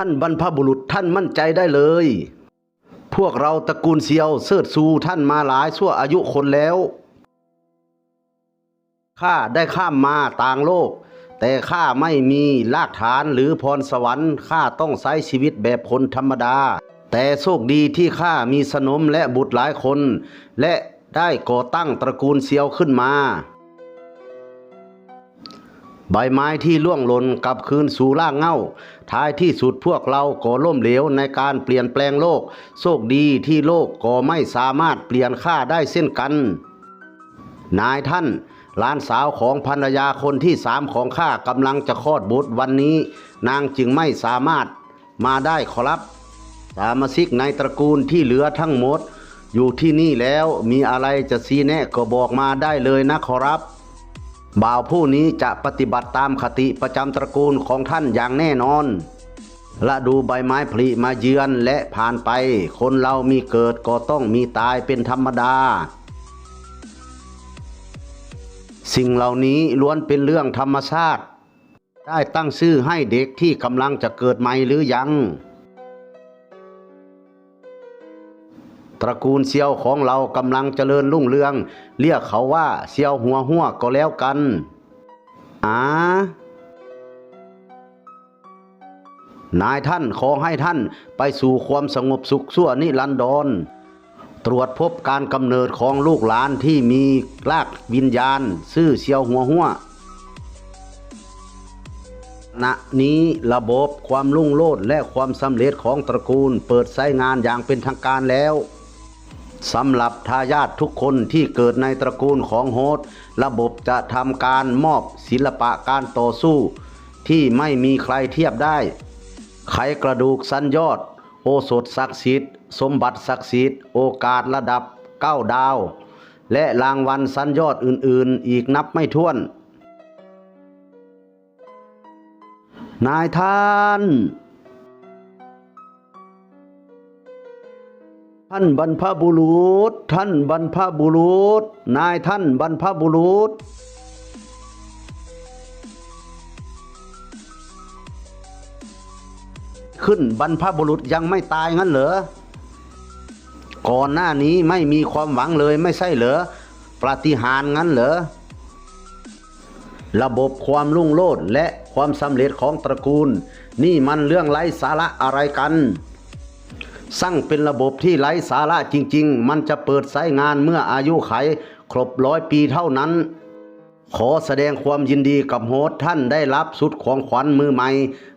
ท่านบรรพบุรุษท่านมั่นใจได้เลย พวกเราตระกูลเซียวเสิร์ซูท่านมาหลายชั่วอายุคนแล้ว ข้าได้ข้ามมาต่างโลก แต่ข้าไม่มีรากฐานหรือพรสวรรค์ข้าต้องใช้ชีวิตแบบคนธรรมดา แต่โชคดีที่ข้ามีสนมและบุตรหลายคน และได้ก่อตั้งตระกูลเซียวขึ้นมา ใบไม้ที่ล่วงหล่นกลับคืนสู่ร่างเงาท้ายที่สุดพวกเราก็ล่มเหลวในการเปลี่ยนแปลงโลก โชคดีที่โลกก็ไม่สามารถเปลี่ยนค่าได้เส้นกัน นายท่านหลานสาวของภรรยาคนที่สามของข้ากำลังจะคลอดบุตรวันนี้ นางจึงไม่สามารถมาได้ขอรับสามาชิกในตระกูลที่เหลือทั้งหมด อยู่ที่นี่แล้วมีอะไรจะซีแนะก็บอกมาได้เลยนะขอรับ บ่าวผู้นี้จะปฏิบัติตามคติประจำตระกูลของท่านอย่างแน่นอนและดูใบไม้ผลิมาเยือนและผ่านไป คนเรามีเกิดก็ต้องมีตายเป็นธรรมดา สิ่งเหล่านี้ล้วนเป็นเรื่องธรรมชาติ ได้ตั้งชื่อให้เด็กที่กำลังจะเกิดใหม่หรือยัง ตระกูลเซียวของเรากำลังเจริญรุ่งเรือง เรียกเขาว่าเซียวหัวหัวก็แล้วกันอ่านายท่านขอให้ท่านไปสู่ความสงบสุขชั่วนิรันดร ตรวจพบการกำเนิดของลูกหลานที่มีรากวิญญาณ ซื่อเซียวหัวหัวณนี้ระบบความรุ่งโรจน์และความสำเร็จของตระกูลเปิดใช้งานอย่างเป็นทางการแล้ว สำหรับทายาททุกคนที่เกิดในตระกูลของโฮสระบบจะทำการมอบศิลปะการต่อสู้ ที่ไม่มีใครเทียบได้ ไขกระดูกสันยอด โอสถศักดิ์สิทธิ์สมบัติศักดิ์สิทธิ์โอกาสระดับเก้าดาว และรางวัลสันยอดอื่นๆ อีกนับไม่ถ้วน นายท่าน ท่านบรรพบุรุษ ท่านบรรพบุรุษ นายท่านบรรพบุรุษ ขึ้นบรรพบุรุษยังไม่ตายงั้นเหรอ ก่อนหน้านี้ไม่มีความหวังเลยไม่ใช่เหรอปาฏิหาริย์งั้นเหรอ ระบบความรุ่งโรจน์และความสำเร็จของตระกูล นี่มันเรื่องไร้สาระอะไรกัน สร้างเป็นระบบที่ไร้สาระจริง ๆ มันจะเปิดใช้งานเมื่ออายุไข ครบร้อยปีเท่านั้น ขอแสดงความยินดีกับโฮสท่านได้รับสุดของขวัญมือใหม่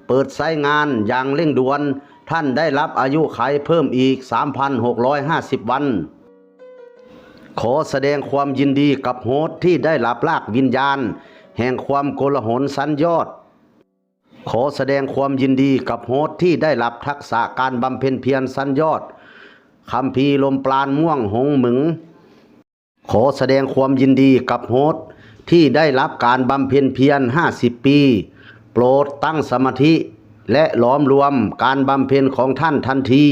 เปิดใช้งานอย่างเร่งด่วน ท่านได้รับอายุไขเพิ่มอีก 3,650 วัน ขอแสดงความยินดีกับโฮสที่ได้รับลากวิญญาณ แห่งความโกลาหลสันยอด ขอแสดงความยินดีกับโฮสที่ได้รับทักษะการบำเพ็ญเพียรสันยอดคำพีลมปราณม่วงหงหมึง ขอแสดงความยินดีกับโฮสที่ได้รับการบำเพ็ญเพียร 50 ปี โปรดตั้งสมาธิ และหลอมรวมการบำเพ็ญของท่านทันที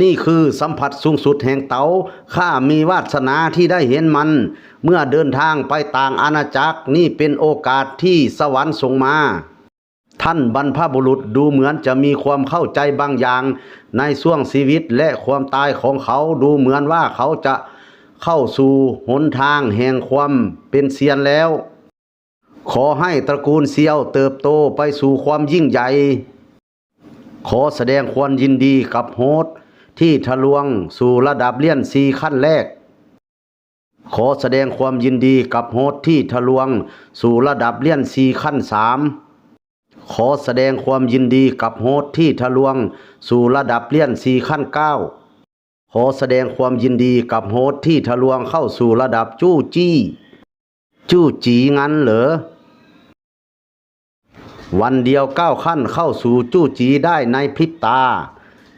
นี่คือสัมผัสสูงสุดแห่งเตาข้ามีวาสนาที่ได้เห็นมัน เมื่อเดินทางไปต่างอาณาจักรนี่เป็นโอกาสที่สวรรค์ส่งมาท่านบรรพบุรุษดูเหมือนจะมีความเข้าใจบางอย่าง ในช่วงชีวิตและความตายของเขาดูเหมือนว่าเขาจะเข้าสู่หนทางแห่งความเป็นเซียนแล้ว ขอให้ตระกูลเซียวเติบโตไปสู่ความยิ่งใหญ่ ขอแสดงความยินดีกับโฮส ที่ทะลวงสู่ระดับเลี่ยนซีขั้นแรก ขอแสดงความยินดีกับโฮสที่ทะลวงสู่ระดับเลี่ยนซีขั้นสามขอแสดงความยินดีกับโฮสที่ทะลวงสู่ระดับเลี่ยนซีขั้นเก้าขอแสดงความยินดีกับโฮสที่ทะลวงเข้าสู่ระดับจู้จี้ จู้จีงั้นเหรอวันเดียวก้าวขั้นเข้าสู่จู้จีได้ในพริบตา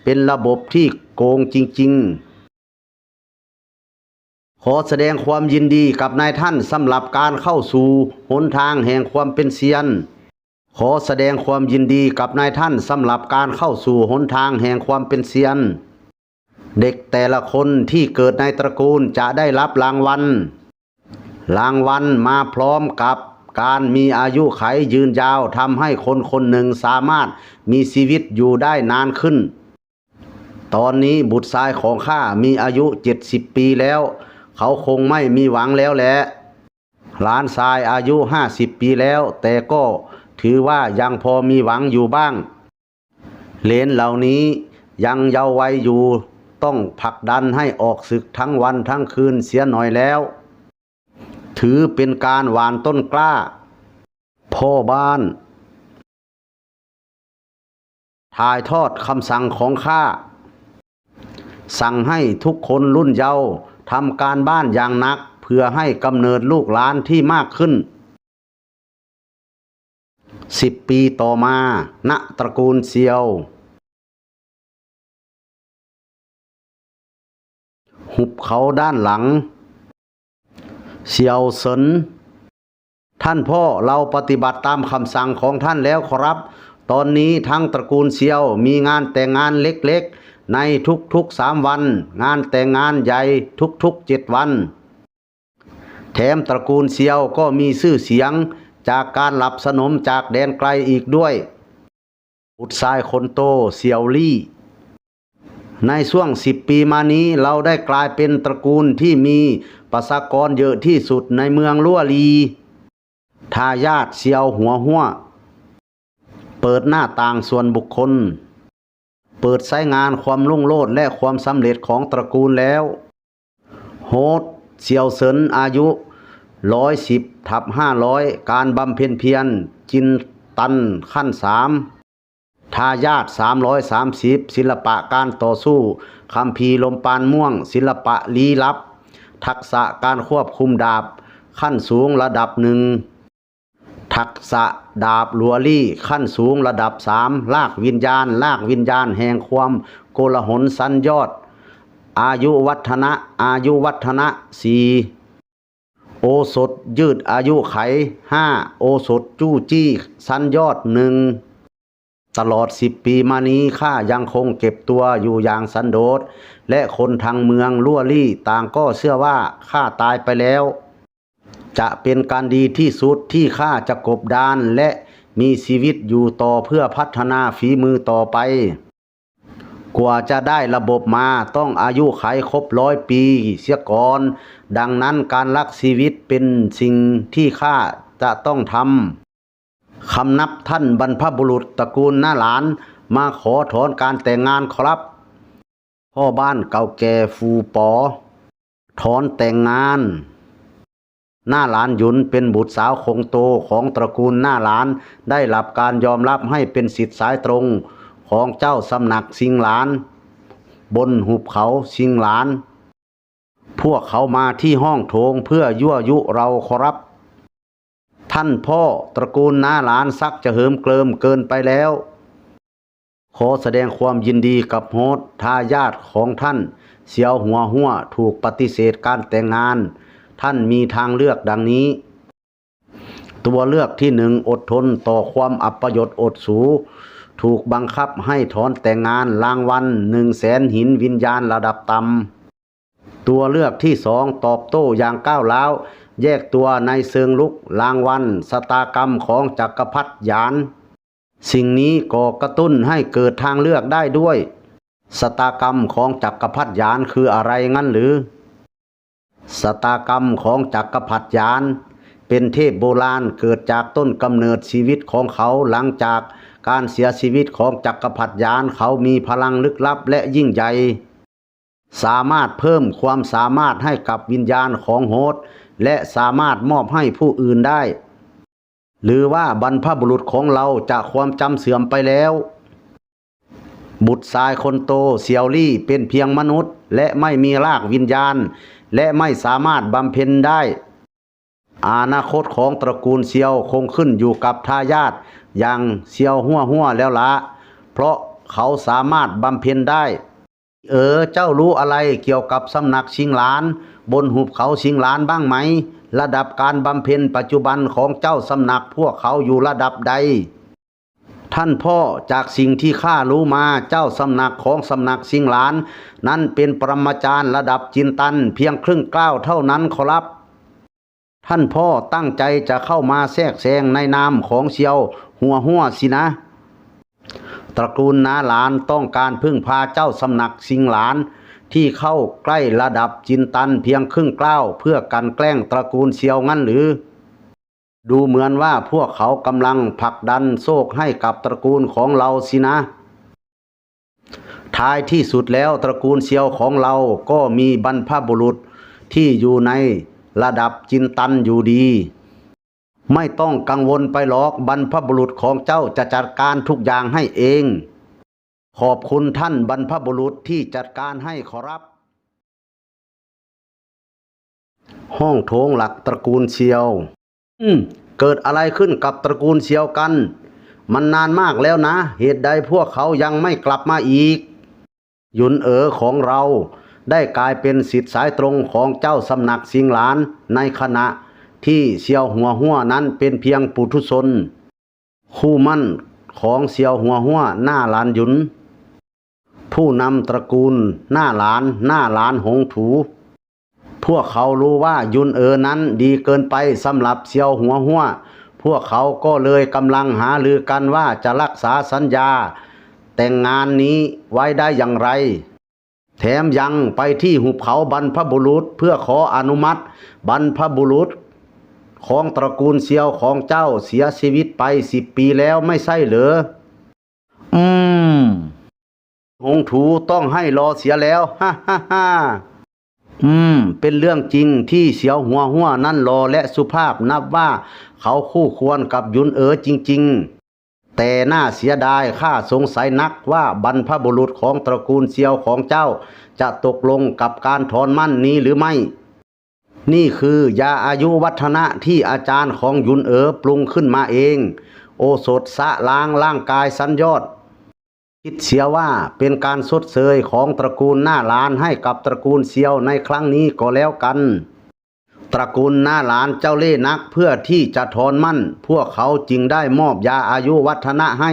เป็นระบบที่ โกงจริง ๆ ขอแสดงความยินดีกับนายท่านสำหรับการเข้าสู่หนทางแห่งความเป็นเซียน ขอแสดงความยินดีกับนายท่านสำหรับการเข้าสู่หนทางแห่งความเป็นเซียน เด็กแต่ละคนที่เกิดในตระกูลจะได้รับรางวัล รางวัลมาพร้อมกับการมีอายุไขยืนยาวทำให้คนคนหนึ่งสามารถมีชีวิตอยู่ได้นานขึ้น ตอนนี้บุตรชายของข้ามีอายุเจ็ดสิบปีแล้ว เขาคงไม่มีหวังแล้วแหละหลานชายอายุห้าสิบปีแล้ว แต่ก็ถือว่ายังพอมีหวังอยู่บ้าง เหลนเหล่านี้ยังเยาว์วัยอยู่ต้องผลักดันให้ออกศึกทั้งวันทั้งคืนเสียหน่อยแล้ว ถือเป็นการหวานต้นกล้า พ่อบ้าน ถ่ายทอดคำสั่งของข้า สั่งให้ทุกคนรุ่นเยาว์ทำการบ้านอย่างหนัก เพื่อให้กำเนิดลูกหลานที่มากขึ้นสิบปีต่อมา ณ ตระกูลเซียว หุบเขาด้านหลัง เซียวเซิน ท่านพ่อเราปฏิบัติตามคำสั่งของท่านแล้วครับ ตอนนี้ทั้งตระกูลเซียวมีงานแต่งงานเล็กๆ ในทุกๆสามวัน งานแต่งงานใหญ่ทุกๆเจ็ดวัน แถมตระกูลเซียวก็มีชื่อเสียงจากการหลับสนมจากแดนไกลอีกด้วยบุตรายคนโตเซียวลี่ ในช่วงสิบปีมานี้เราได้กลายเป็นตระกูลที่มีประชากรเยอะที่สุดในเมืองลั่วลีทายาทเซียวหัวหัว เปิดหน้าต่างส่วนบุคคล เปิดใช้งานความรุ่งโรจน์และความสำเร็จของตระกูลแล้ว โฮดเซียวเซินอายุร้อยสิบทับห้าร้อยการบำเพ็ญเพียร จินตันขั้นสามทายาทสามร้อยสามสิบศิลปะการต่อสู้คำพีลมปานม่วง ศิลปะลี้ลับ ทักษะการควบคุมดาบ ขั้นสูงระดับหนึ่ง ทักษะดาบลัวลี่ขั้นสูงระดับสามลากวิญญาณ ลากวิญญาณแห่งความโกลหนสันยอด อายุวัฒนะ อายุวัฒนะสี่โอสถยืดอายุไขห้าโอสถจู้จี้สันยอดหนึ่งตลอดสิบปีมานี้ข้ายังคงเก็บตัวอยู่อย่างสันโดษ และคนทางเมืองลั่วลี่ต่างก็เชื่อว่าข้าตายไปแล้ว จะเป็นการดีที่สุดที่ข้าจะกบดานและมีชีวิตอยู่ต่อเพื่อพัฒนาฝีมือต่อไป กว่าจะได้ระบบมาต้องอายุไขครบร้อยปีเสียก่อน ดังนั้นการรักชีวิตเป็นสิ่งที่ข้าจะต้องทำคำนับท่านบรรพบุรุษตระกูลหน้าหลาน มาขอถอนการแต่งงานครับ พ่อบ้านเก่าแก่ฟูปอ ถอนแต่งงาน หน้าหลานหยุนเป็นบุตรสาวคงโตของตระกูลหน้าหลานได้รับการยอมรับให้เป็นสิทธิสายตรงของเจ้าสำนักสิงหลาน บนหุบเขาสิงหลาน พวกเขามาที่ห้องโถงเพื่อยั่วยุเราครับ ท่านพ่อตระกูลหน้าหลานซักจะเหิมเกลิมเกินไปแล้ว ขอแสดงความยินดีกับโฮสทายาทของท่าน เสียวหัวหัวถูกปฏิเสธการแต่งงาน ท่านมีทางเลือกดังนี้ ตัวเลือกที่หนึ่งอดทนต่อความอัปยศอดสู ถูกบังคับให้ถอนแต่งงานรางวัลหนึ่งแสนหินวิญญาณระดับต่ำตัวเลือกที่สองตอบโต้อย่างก้าวร้าว แยกตัวในเชิงลุกรางวัลสตากรรมของจักรพรรดิยาน สิ่งนี้ก่อกระตุ้นให้เกิดทางเลือกได้ด้วยสตากรรมของจักรพรรดิยานคืออะไรงั้นหรือ สตากรรมของจักรพรรดิยาน เป็นเทพโบราณเกิดจากต้นกำเนิดชีวิตของเขาหลังจากการเสียชีวิตของจักรพรรดิยานเขามีพลังลึกลับและยิ่งใหญ่สามารถเพิ่มความสามารถให้กับวิญญาณของโฮสและสามารถมอบให้ผู้อื่นได้ หรือว่าบรรพบุรุษของเราจะความจำเสื่อมไปแล้ว บุตรชายคนโตเซียวลี่เป็นเพียงมนุษย์ และไม่มีรากวิญญาณ และไม่สามารถบำเพ็ญได้ อนาคตของตระกูลเซียวคงขึ้นอยู่กับทายาทอย่างเซียวหัวหัวแล้วละเพราะเขาสามารถบำเพ็ญได้ เออเจ้ารู้อะไรเกี่ยวกับสำนักชิงหลาน บนหุบเขาชิงหลานบ้างไหม ระดับการบำเพ็ญปัจจุบันของเจ้าสำนักพวกเขาอยู่ระดับใด ท่านพ่อจากสิ่งที่ข้ารู้มาเจ้าสำนักของสำนักสิงหลาน นั้นเป็นปรมาจารย์ระดับจินตัน เพียงครึ่งกล้าวเท่านั้นขอรับ ท่านพ่อตั้งใจจะเข้ามาแทรกแซงในนามของเซียว หัวหัวสินะ ตระกูลนาหลานต้องการพึ่งพาเจ้าสำนักสิงหลาน ที่เข้าใกล้ระดับจินตันเพียงครึ่งกล้าวเพื่อกันแกล้งตระกูลเซียวงั้นหรือ ดูเหมือนว่าพวกเขากำลังผลักดันโซกให้กับตระกูลของเราสินะ ท้ายที่สุดแล้วตระกูลเซียวของเราก็มีบรรพบุรุษที่อยู่ในระดับจินตันอยู่ดี ไม่ต้องกังวลไปหรอกบรรพบุรุษของเจ้าจะจัดการทุกอย่างให้เอง ขอบคุณท่านบรรพบุรุษที่จัดการให้ขอรับ ห้องโถงหลักตระกูลเซียว เกิดอะไรขึ้นกับตระกูลเซียวกัน มันนานมากแล้วนะ เหตุใดพวกเขายังไม่กลับมาอีก หยุนเอ๋อของเราได้กลายเป็นสิทธิสายตรงของเจ้าสำนักสิงหลานในขณะที่เซียวหัวหัวนั้นเป็นเพียงปุถุชน คู่มั่นของเซียวหัวหัวหน้าหลานหยุน ผู้นำตระกูลหน้าหลานหน้าหลานหงถู พวกเขารู้ว่ายุนเอ๋อนั้นดีเกินไปสำหรับเซียวหัวหัวพวกเขาก็เลยกำลังหาลือกันว่าจะรักษาสัญญา แต่งงานนี้ไว้ได้อย่างไร แถมยังไปที่หุบเขาบรรพบุรุษเพื่อขออนุมัติ บรรพบุรุษ ของตระกูลเซียวของเจ้าเสียชีวิตไปสิบปีแล้วไม่ใช่เหรอ อืม หงถูต้องให้รอเสียแล้ว ฮ่าฮ่าฮ่า อืม เป็นเรื่องจริงที่เสียวหัวหัวนั่นรอและสุภาพนับว่า เขาคู่ควรกับยุนเอ๋อจริง ๆแต่น่าเสียดายข้าสงสัยนักว่าบรรพบุรุษของตระกูลเซียวของเจ้า จะตกลงกับการถอนมั่นนี้หรือไม่ นี่คือยาอายุวัฒนะที่อาจารย์ของยุนเอ๋อปรุงขึ้นมาเอง โอสถสะล้างร่างกายสัญญอด คิดเสียว่าเป็นการสดเสยของตระกูลหน้าหลานให้กับตระกูลเซียวในครั้งนี้ก็แล้วกัน ตระกูลหน้าหลานเจ้าเล่นักเพื่อที่จะถอนมั่น พวกเขาจึงได้มอบยาอายุวัฒนะให้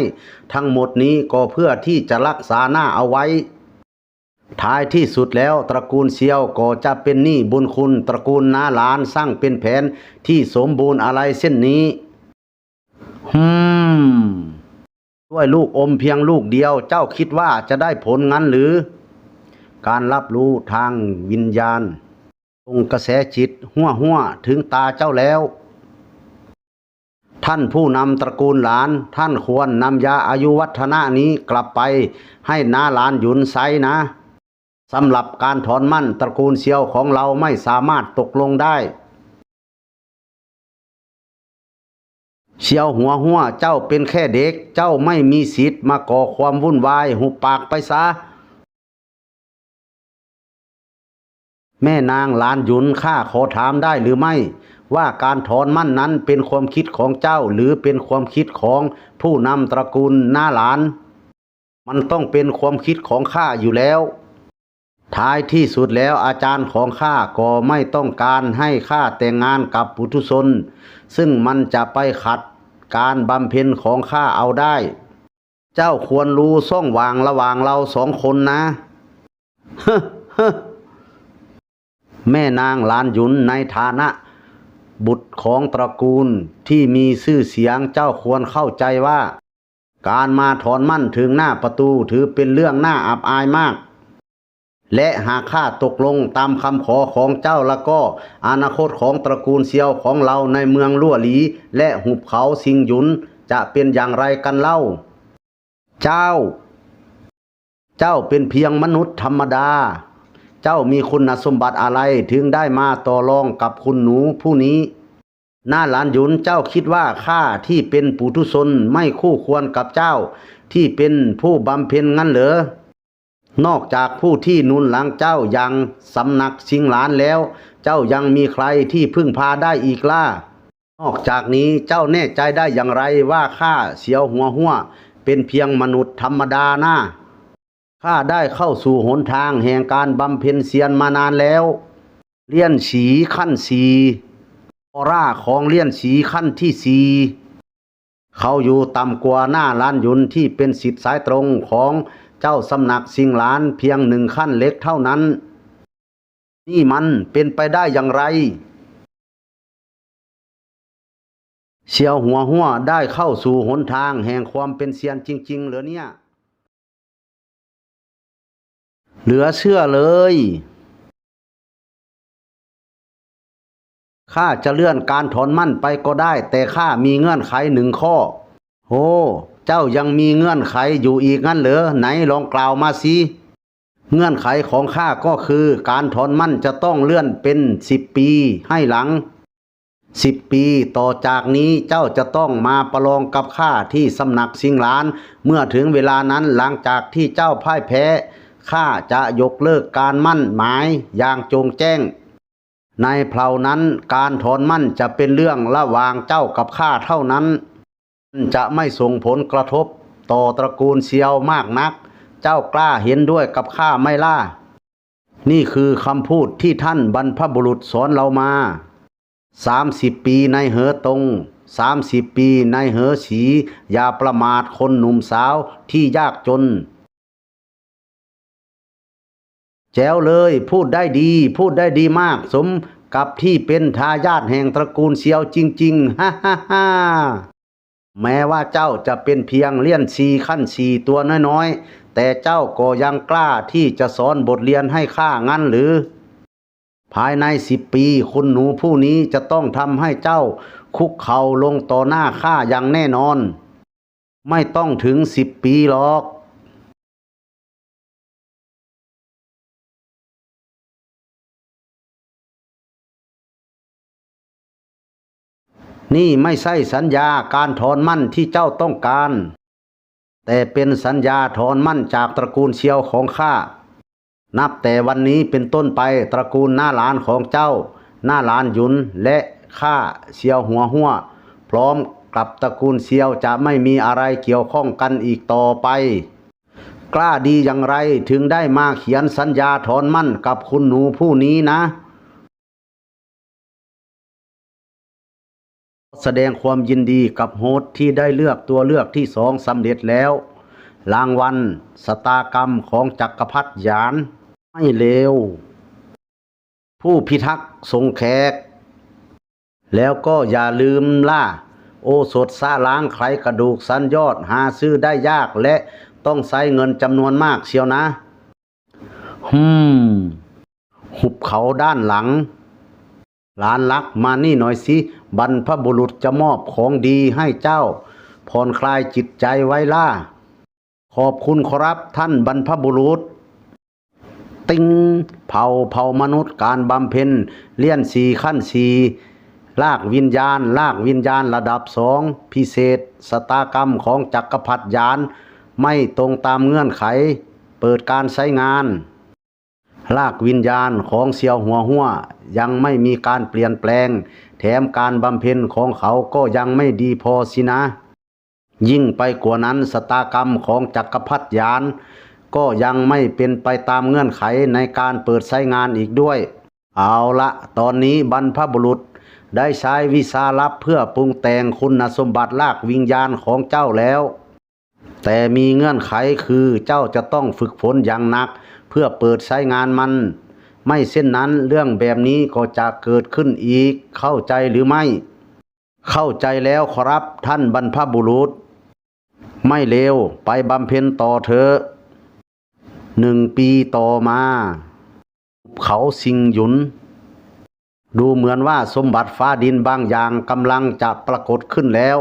ทั้งหมดนี้ก็เพื่อที่จะรักษาหน้าเอาไว้ ท้ายที่สุดแล้วตระกูลเซียวก็จะเป็นหนี้บุญคุณตระกูลน้าหลานสร้างเป็นแผนที่สมบูรณ์อะไรเส้นนี้ฮึม ด้วยลูกอมเพียงลูกเดียว เจ้าคิดว่าจะได้ผลงั้นหรือ การรับรู้ทางวิญญาณตรงกระแสจิตหัวหัวถึงตาเจ้าแล้ว ท่านผู้นำตระกูลหลาน ท่านควรนำยาอายุวัฒนะนี้กลับไปให้น้าหลานหยุนไซนะสำหรับการถอนมั่นตระกูลเซียวของเราไม่สามารถตกลงได้ เชียวหัวหัวเจ้าเป็นแค่เด็ก เจ้าไม่มีสิทธิ์มาก่อความวุ่นวายหุบปากไปซะ แม่นางหลานยุนข้าขอถามได้หรือไม่ ว่าการถอนมั่นนั้นเป็นความคิดของเจ้าหรือเป็นความคิดของผู้นำตระกูลหน้าหลาน มันต้องเป็นความคิดของข้าอยู่แล้ว ท้ายที่สุดแล้วอาจารย์ของข้าก็ไม่ต้องการให้ข้าแต่งงานกับปุถุชน ซึ่งมันจะไปขัดการบำเพ็ญของข้าเอาได้ เจ้าควรรู้ซ่องวางระหว่างเราสองคนนะแม่นางลานหยุนในฐานะ บุตรของตระกูลที่มีชื่อเสียงเจ้าควรเข้าใจว่า การมาถอนมั่นถึงหน้าประตูถือเป็นเรื่องน่าอับอายมาก และหากข้าตกลงตามคำขอของเจ้าแล้วก็อนาคตของตระกูลเซียวของเราในเมืองลั่วหลี และหุบเขาสิงหยุนจะเป็นอย่างไรกันเล่า เจ้า เจ้าเป็นเพียงมนุษย์ธรรมดา เจ้ามีคุณสมบัติอะไรถึงได้มาต่อรองกับคุณหนูผู้นี้หน้าหลานหยุนเจ้าคิดว่าข้าที่เป็นปุถุชนไม่คู่ควรกับเจ้า ที่เป็นผู้บำเพ็ญงั้นเหรอ นอกจากผู้ที่นุนหลังเจ้ายังสำนักสิงหลานแล้ว เจ้ายังมีใครที่พึ่งพาได้อีกล่ะนอกจากนี้เจ้าแน่ใจได้อย่างไรว่าข้าเสียวหัวหัวเป็นเพียงมนุษย์ธรรมดานะข้าได้เข้าสู่หนทางแห่งการบำเพ็ญเสียนมานานแล้ว เลี่ยนสีขั้นสีออร่าของเลี่ยนสีขั้นที่สีเขาอยู่ต่ำกว่าหน้าล้านยุนที่เป็นสิทธิสายตรงของ เจ้าสำนักสิงหลานเพียงหนึ่งขั้นเล็กเท่านั้น นี่มันเป็นไปได้อย่างไร เสียวหัวหัวได้เข้าสู่หนทางแห่งความเป็นเซียนจริง ๆ เหรือเนี่ย เหลือเชื่อเลยข้าจะเลื่อนการถอนมั่นไปก็ได้ แต่ข้ามีเงื่อนไขหนึ่งข้อโอ้ เจ้ายังมีเงื่อนไขอยู่อีกงั้นเหรอไหนลองกล่าวมาสิเงื่อนไขของข้าก็คือการถอนมั่นจะต้องเลื่อนเป็นสิบปีให้หลังสิบปีต่อจากนี้เจ้าจะต้องมาประลองกับข้าที่สำนักสิงหลาน เมื่อถึงเวลานั้นหลังจากที่เจ้าพ่ายแพ้ข้าจะยกเลิกการมั่นหมายอย่างโจงแจ้ง ในเพลานั้นการถอนมั่นจะเป็นเรื่องระหว่างเจ้ากับข้าเท่านั้น จะไม่ส่งผลกระทบต่อตระกูลเซียวมากนัก เจ้ากล้าเห็นด้วยกับข้าไม่ล่ะนี่คือคำพูดที่ท่านบรรพบุรุษสอนเรามาสามสิบปีในเหอตรงสามสิบปีในเหอสี อย่าประมาทคนหนุ่มสาวที่ยากจน แจ๋วเลยพูดได้ดี พูดได้ดีมากสมกับที่เป็นทายาทแห่งตระกูลเซียวจริง ๆ ฮ่าฮ่าฮ่า แม้ว่าเจ้าจะเป็นเพียงเลี่ยนสีขั้นสีตัวน้อยๆ แต่เจ้าก็ยังกล้าที่จะสอนบทเรียนให้ข้างั้นหรือ ภายในสิบปีคุณหนูผู้นี้จะต้องทำให้เจ้าคุกเข่าลงต่อหน้าข้าอย่างแน่นอน ไม่ต้องถึงสิบปีหรอก นี่ไม่ใช่สัญญาการถอนมั่นที่เจ้าต้องการ แต่เป็นสัญญาถอนมั่นจากตระกูลเชียวของข้า นับแต่วันนี้เป็นต้นไปตระกูลหน้าหลานของเจ้า หน้าหลานยุนและข้าเชียวหัวหัวพร้อมกับตระกูลเชียวจะไม่มีอะไรเกี่ยวข้องกันอีกต่อไป กล้าดีอย่างไรถึงได้มาเขียนสัญญาถอนมั่นกับคุณหนูผู้นี้นะ แสดงความยินดีกับโฮสที่ได้เลือกตัวเลือกที่สองสำเร็จแล้ว รางวัลสตากรรมของจักรพรรดิหยาน ไม่เลวผู้พิทักษ์ทรงแขก แล้วก็อย่าลืมล่า โอสถซาล้างไขกระดูกสันยอดหาซื้อได้ยากและต้องใช้เงินจำนวนมากเชียวนะฮึมหุบเขาด้านหลังหลานรักมานี่หน่อยสิ บรรพบุรุษจะมอบของดีให้เจ้าผ่อนคลายจิตใจไว้ล่า ขอบคุณครับท่านบรรพบุรุษ ติงเผาเผามนุษย์การบำเพ็ญเลี่ยนสีขั้นสีลากวิญญาณ ลากวิญญาณระดับสองพิเศษสตากรรมของจักรพรรดิยาน ไม่ตรงตามเงื่อนไข เปิดการใช้งาน ลากวิญญาณของเสียวหัวหัวยังไม่มีการเปลี่ยนแปลง แถมการบำเพ็ญของเขาก็ยังไม่ดีพอสินะ ยิ่งไปกว่านั้นสตากรรมของจักรพรรดิยาน ก็ยังไม่เป็นไปตามเงื่อนไขในการเปิดใช้งานอีกด้วย เอาละตอนนี้บรรพบุรุษได้ใช้วิสาลับเพื่อปรุงแต่งคุณสมบัติลากวิญญาณของเจ้าแล้ว แต่มีเงื่อนไขคือเจ้าจะต้องฝึกฝนอย่างหนัก เพื่อเปิดใช้งานมัน ไม่เช่นนั้นเรื่องแบบนี้ก็จะเกิดขึ้นอีก เข้าใจหรือไม่ เข้าใจแล้วครับท่านบรรพบุรุษ ไม่เลวไปบำเพ็ญต่อเถอะหนึ่งปีต่อมา เขาสิงหยุน ดูเหมือนว่าสมบัติฟ้าดินบางอย่างกำลังจะปรากฏขึ้นแล้ว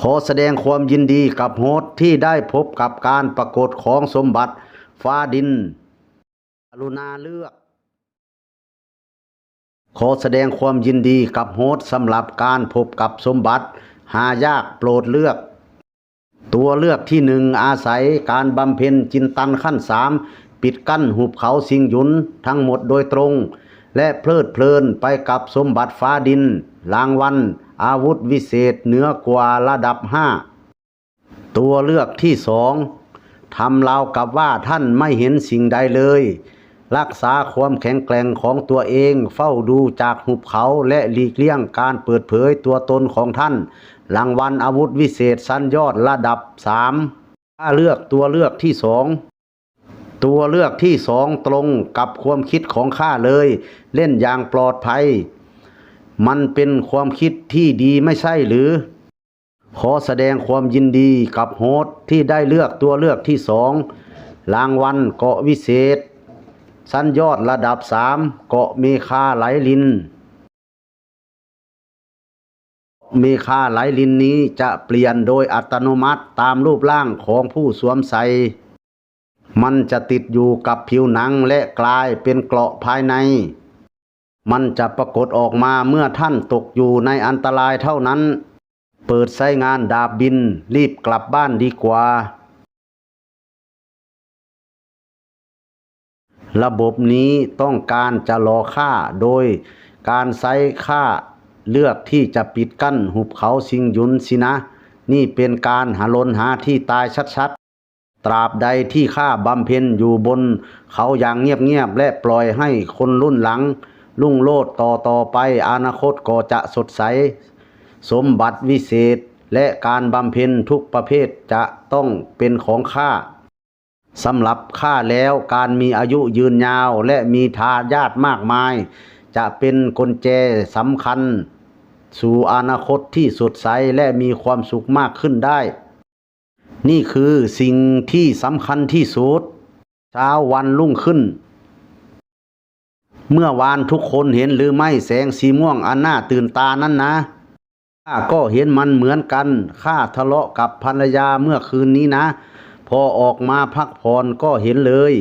ขอแสดงความยินดีกับโฮสที่ได้พบกับการปรากฏของสมบัติฟ้าดิน รุณาเลือก ขอแสดงความยินดีกับโฮสสำหรับการพบกับสมบัติ หายากโปรดเลือก ตัวเลือกที่หนึ่งอาศัยการบำเพ็ญจินตันขั้นสามปิดกั้นหุบเขาสิงหยุนทั้งหมดโดยตรง และเพลิดเพลินไปกับสมบัติฟ้าดิน รางวัลอาวุธวิเศษเหนือกว่าระดับห้าตัวเลือกที่สองทำราวกับว่าท่านไม่เห็นสิ่งใดเลย รักษาความแข็งแกร่งของตัวเอง เฝ้าดูจากหุบเขาและหลีกเลี่ยงการเปิดเผยตัวตนของท่านรางวัลอาวุธวิเศษสั้นยอดระดับสามถ้าเลือกตัวเลือกที่สองตัวเลือกที่สองตรงกับความคิดของข้าเลย เล่นอย่างปลอดภัย มันเป็นความคิดที่ดีไม่ใช่หรือ ขอแสดงความยินดีกับโฮสที่ได้เลือกตัวเลือกที่สองรางวัลเกาะวิเศษ สั้นยอดระดับสามเกาะเมคาไหลลินเมคาไหลลินนี้จะเปลี่ยนโดยอัตโนมัติตามรูปร่างของผู้สวมใส่มันจะติดอยู่กับผิวหนังและกลายเป็นเกราะภายใน มันจะปรากฏออกมาเมื่อท่านตกอยู่ในอันตรายเท่านั้น เปิดใช้งานดาบบินรีบกลับบ้านดีกว่า ระบบนี้ต้องการจะรอค่าโดยการใช้ค่าเลือกที่จะปิดกั้นหุบเขาสิงยุนสินะ นี่เป็นการหาลนหาที่ตายชัดๆ ตราบใดที่ข้าบำเพ็ญอยู่บน เขาอย่างเงียบๆและปล่อยให้คนรุ่นหลัง ลุ่งโลดต่อต่อไปอนาคตก็จะสดใส สมบัติวิเศษและการบำเพ็ญทุกประเภทจะต้องเป็นของข้า สำหรับข้าแล้วการมีอายุยืนยาวและมีทายาทมากมาย จะเป็นกลแจสำคัญ สู่อนาคตที่สดใสและมีความสุขมากขึ้นได้ นี่คือสิ่งที่สำคัญที่สุดเช้าวันรุ่งขึ้น เมื่อวานทุกคนเห็นหรือไม่แสงสีม่วงอันน่าตื่นตานั้นนะข้าก็เห็นมันเหมือนกันข้าทะเลาะกับภรรยาเมื่อคืนนี้นะ พอออกมาพักผ่อนก็เห็นเลย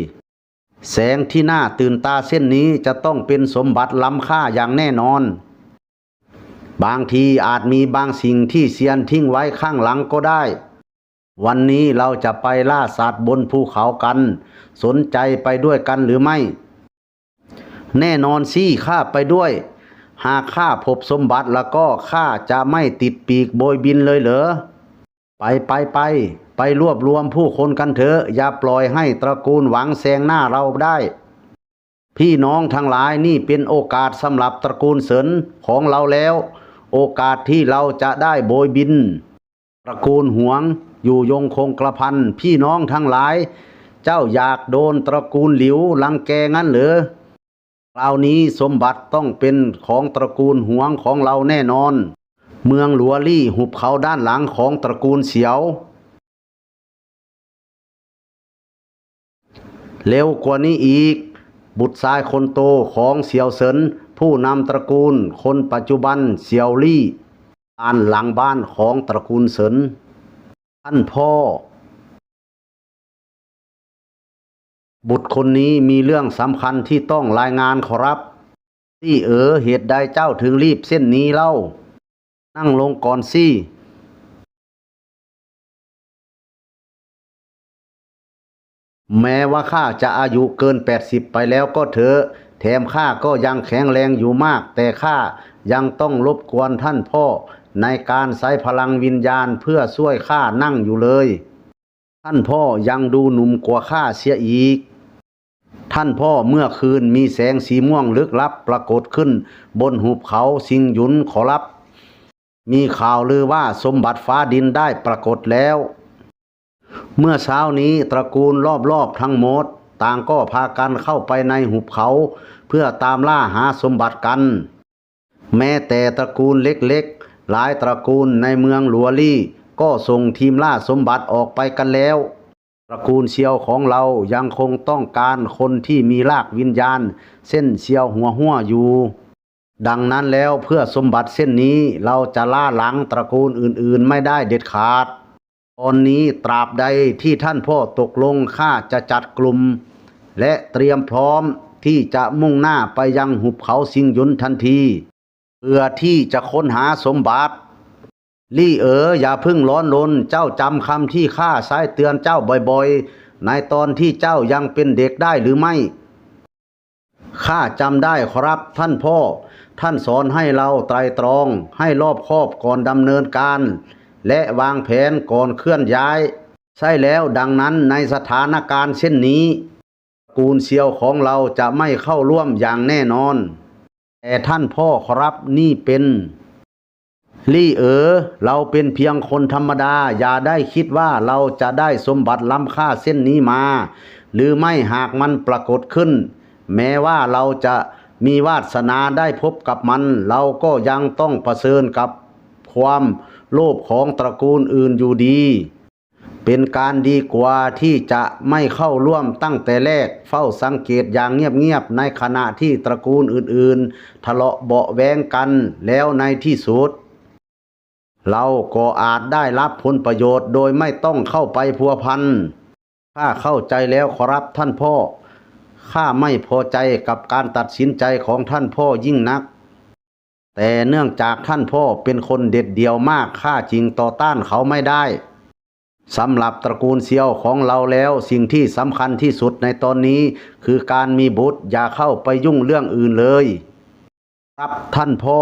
แสงที่หน่าตื่นตาเส้นนี้จะต้องเป็นสมบัติล้ำค่าอย่างแน่นอน บางทีอาจมีบางสิ่งที่เซียนทิ้งไว้ข้างหลังก็ได้ วันนี้เราจะไปล่าสัตว์บนภูเขากัน สนใจไปด้วยกันหรือไม่ แน่นอนสิข้าไปด้วย หากข้าพบสมบัติแล้วก็ข้าจะไม่ติดปีกโบยบินเลยเหรอไปไปไป ไปรวบรวมผู้คนกันเถอะอย่าปล่อยให้ตระกูลหวังแซงหน้าเราได้ พี่น้องทั้งหลายนี่เป็นโอกาสสำหรับตระกูลเสินของเราแล้ว โอกาสที่เราจะได้โบยบิน ตระกูลหวงอยู่ยงคงกระพันพี่น้องทั้งหลาย เจ้าอยากโดนตระกูลหลิวลังแกงั้นเหรือคราวนี้สมบัติต้องเป็นของตระกูลหวงของเราแน่นอน เมืองหลัวลี่หุบเขาด้านหลังของตระกูลเสียว เร็วกว่านี้อีก บุตรชายคนโตของเสี่ยวเซินผู้นำตระกูลคนปัจจุบันเสี่ยวลี่อ่านหลังบ้านของตระกูลเซินท่านพ่อ บุตรคนนี้มีเรื่องสำคัญที่ต้องรายงานขอรับที่เออเหตุใดเจ้าถึงรีบเส้นนี้เล่า นั่งลงก่อนสิ แม้ว่าข้าจะอายุเกิน 80 ไปแล้วก็เถอะแถมข้าก็ยังแข็งแรงอยู่มาก แต่ข้ายังต้องรบกวนท่านพ่อ ในการใช้พลังวิญญาณเพื่อช่วยข้านั่งอยู่เลย ท่านพ่อยังดูหนุ่มกว่าข้าเสียอีก ท่านพ่อเมื่อคืนมีแสงสีม่วงลึกลับปรากฏขึ้น บนหุบเขาสิงหยุนขอรับ มีข่าวลือว่าสมบัติฟ้าดินได้ปรากฏแล้ว เมื่อเช้านี้ตระกูลรอบๆทั้งหมด ต่างก็พากันเข้าไปในหุบเขา เพื่อตามล่าหาสมบัติกัน แม้แต่ตระกูลเล็กๆ หลายตระกูลในเมืองหลัวลี่ก็ส่งทีมล่าสมบัติออกไปกันแล้ว ตระกูลเซียวของเรายังคงต้องการคนที่มีรากวิญญาณ เส้นเซียวหัวหัวอยู่ ดังนั้นแล้วเพื่อสมบัติเส้นนี้เราจะล่าหลังตระกูลอื่นๆไม่ได้เด็ดขาด ตอนนี้ตราบใดที่ท่านพ่อตกลงข้าจะจัดกลุ่ม และเตรียมพร้อมที่จะมุ่งหน้าไปยังหุบเขาสิงหยุนทันที เพื่อที่จะค้นหาสมบัติ ลี่เอ๋ออย่าพึ่งร้อนรนเจ้าจำคำที่ข้าใช้เตือนเจ้าบ่อยๆ ในตอนที่เจ้ายังเป็นเด็กได้หรือไม่ข้าจำได้ครับท่านพ่อ ท่านสอนให้เราไตรตรองให้รอบคอบก่อนดำเนินการ และวางแผนก่อนเคลื่อนย้าย ใช่แล้วดังนั้นในสถานการณ์เช่นนี้ตระกูลเซียวของเราจะไม่เข้าร่วมอย่างแน่นอน แต่ท่านพ่อครับนี่เป็น ลี่เอ๋อเราเป็นเพียงคนธรรมดา อย่าได้คิดว่าเราจะได้สมบัติล้ำค่าเส้นนี้มา หรือไม่หากมันปรากฏขึ้น แม้ว่าเราจะมีวาสนาได้พบกับมัน เราก็ยังต้องเผชิญกับความ โลภของตระกูลอื่นอยู่ดี เป็นการดีกว่าที่จะไม่เข้าร่วมตั้งแต่แรก เฝ้าสังเกตอย่างเงียบๆในขณะที่ตระกูลอื่นๆ ทะเลาะเบาแวงกันแล้วในที่สุด เราก็อาจได้รับผลประโยชน์โดยไม่ต้องเข้าไปพัวพันข้าเข้าใจแล้วขอรับท่านพ่อข้าไม่พอใจกับการตัดสินใจของท่านพ่อยิ่งนัก แต่เนื่องจากท่านพ่อเป็นคนเด็ดเดี่ยวมากข้าจริงต่อต้านเขาไม่ได้สำหรับตระกูลเซียวของเราแล้วสิ่งที่สำคัญที่สุดในตอนนี้ คือการมีบุตรอย่าเข้าไปยุ่งเรื่องอื่นเลย ครับท่านพ่อ